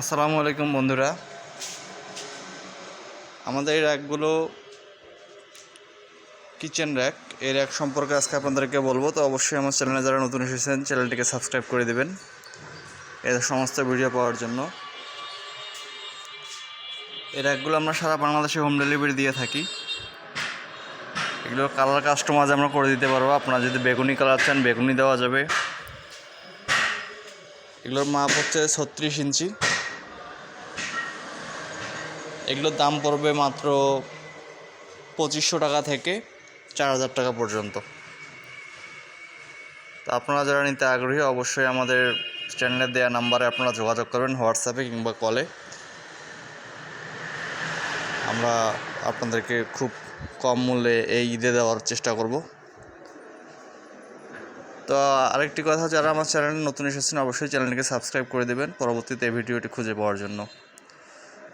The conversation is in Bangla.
আসসালামু আলাইকুম বন্ধুরা। আমাদের এই র্যাকগুলো কিচেন র্যাক। এই র্যাক সম্পর্কে আজকে আপনাদেরকে বলব, তো অবশ্যই আমার চ্যানেলে যারা নতুন এসেছেন, চ্যানেলটিকে সাবস্ক্রাইব করে দেবেন এর সমস্ত ভিডিও পাওয়ার জন্য। এই র্যাকগুলো আমরা সারা বাংলাদেশে হোম ডেলিভারি দিয়ে থাকি। এগুলো কালার কাস্টমাইজ আমরা করে দিতে পারব। আপনারা যদি বেগুনি কালার চান, বেগুনি দেওয়া যাবে। এগুলোর মাপ হচ্ছে ছত্রিশ ইঞ্চি। এগুলোর দাম পড়বে মাত্র পঁচিশশো টাকা থেকে চার হাজার টাকা পর্যন্ত। তো আপনারা যারা নিতে আগ্রহী, অবশ্যই আমাদের চ্যানেলে দেওয়া নাম্বারে আপনারা যোগাযোগ করবেন, হোয়াটসঅ্যাপে কিংবা কলে। আমরা আপনাদেরকে খুব কম মূল্যে এই ঈদে দেওয়ার চেষ্টা করব। তো আরেকটি কথা, যারা আমার চ্যানেলে নতুন এসেছেন, অবশ্যই চ্যানেলটিকে সাবস্ক্রাইব করে দেবেন, পরবর্তীতে এই ভিডিওটি খুঁজে পাওয়ার জন্য।